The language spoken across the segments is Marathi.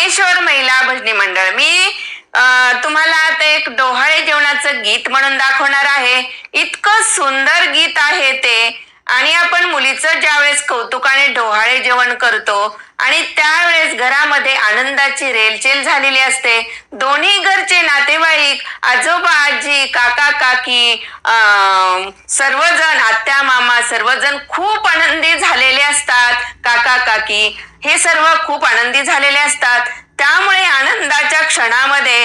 ज्ञानेश्वर महिला भजनी मंडळ. मी तुम्हाला आता एक डोहाळे जेवणाचं गीत म्हणून दाखवणार आहे. इतकं सुंदर गीत आहे ते. आणि आपण मुलीचं ज्यावेळेस कौतुकाने डोहाळे जेवण करतो आणि त्यावेळेस घरामध्ये आनंदाची रेलचेल झालेली असते. दोन्ही घरचे नातेवाईक आजोबा आजी काका काकी सर्वजण आत्या मामा सर्वजण खूप आनंदी झालेले असतात. काका काकी हे सर्व खूप आनंदी झालेले असतात. त्यामुळे आनंदाच्या क्षणामध्ये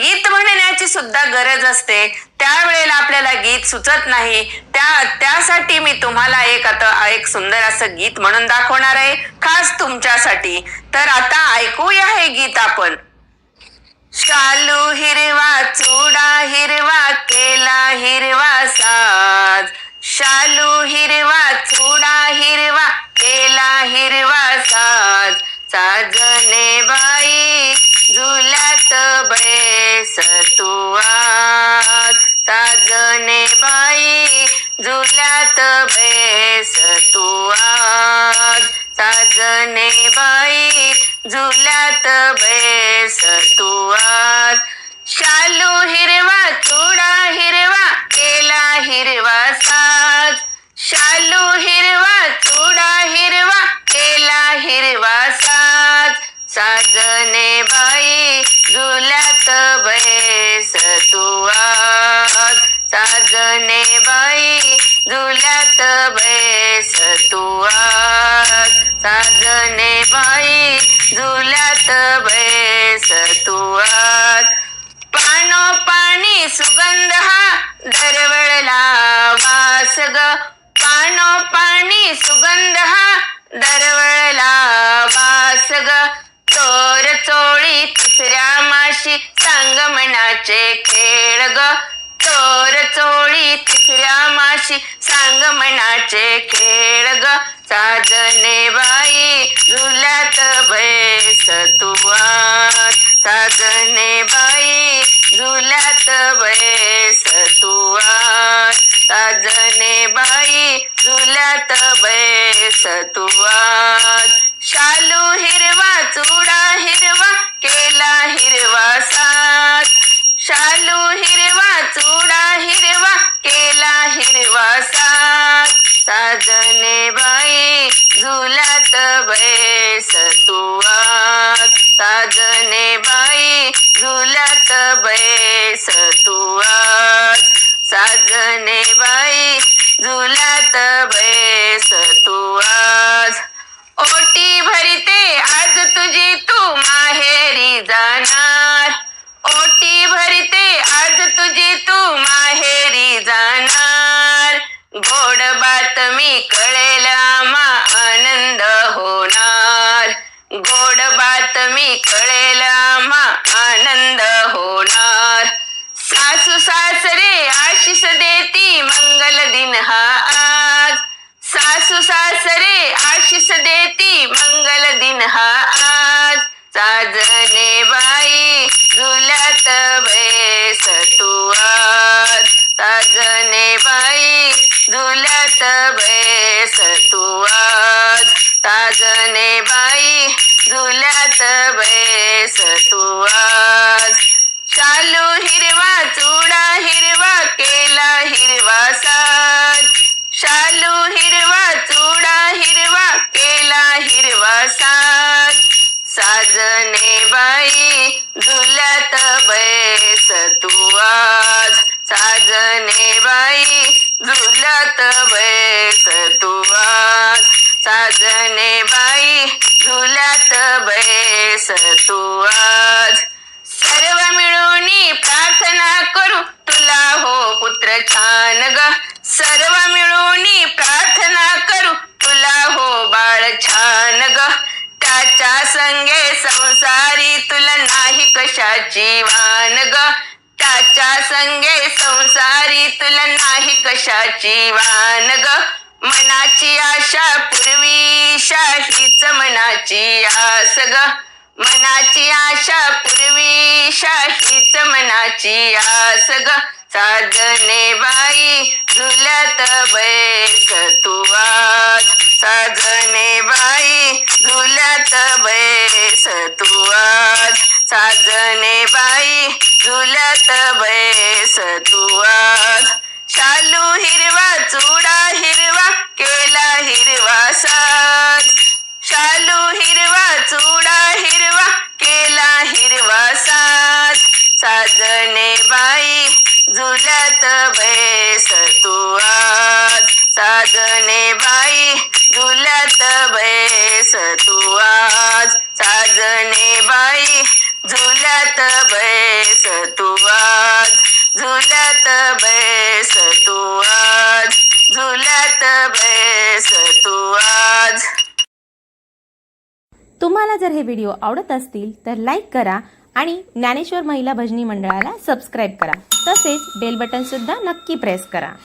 गीत म्हणण्याची सुद्धा गरज असते. त्यावेळेला आपल्याला गीत सुचत नाही. त्या त्यासाठी मी तुम्हाला एक आता एक सुंदर असं गीत म्हणून दाखवणार आहे खास तुमच्यासाठी. तर आता ऐकूया हे गीत आपण. शालू हिरवा चुडा हिरवा केला हिरवा साज. शालू हिरवा चुडा हिरवा केला हिरवा साज. साजने बाई झुल्यात बैस तू आज. साजने बाई झुल्यात बैस तू आज. साजने बाई झुल्यात बैस तू शालू हिरवा चुडा हिरवा केला हिरवा साज. शालू हिरवा चुडा हिरवा केला हिरवा साज. साजने बाई झुल्यात बैस तू साजने बाई झुल्यात बैस तू साजने बाई झुल्यात बैस तू पानो पाणी सुगंध हा दरवळला वास ग. पानो पाणी सुगंध हा दरवळला वास ग. चोर चोळी तिसऱ्या माशी सांगमनाचे खेळ ग. चोर चोळी तिसऱ्या माशी सांगमनाचे खेळ ग. साजने मी कळेल झुल्यात बैस तू आज. ताजने बाई झुल्यात बैस तू आज. चालू हिरवाच बैस आज. सर्व मिळून प्रार्थना करू. तुला हो पुत्र छान ग. सर्व मिळून प्रार्थना करू. तुला हो बाळ छान ग. त्याच्या संगे संसारी तुला नाही कशाची वान ग. त्याच्या संगे संसारी तुला नाही कशाची वान ग. मनाची आशा पूर्वी शाहीच मनाची आस ग. मनाची आशा पूर्वी शाहीच मनाची आस ग. साधने बाई झुलत बैस तू आज. साधने बाई झुलत बैस तू झुलत बैस तू आज. साजने बाई झुलत बैस तू आज. साजने बाई झुलत बैस तू आज. झुलत बैस तू आज. झुलत बैस तू आज. तुम्हाला जर हे व्हिडिओ आवडत असतील तर लाईक करा आणि ज्ञानेश्वर महिला भजनी मंडळाला सबस्क्राईब करा. तसेच बेल बटन सुद्धा नक्की प्रेस करा.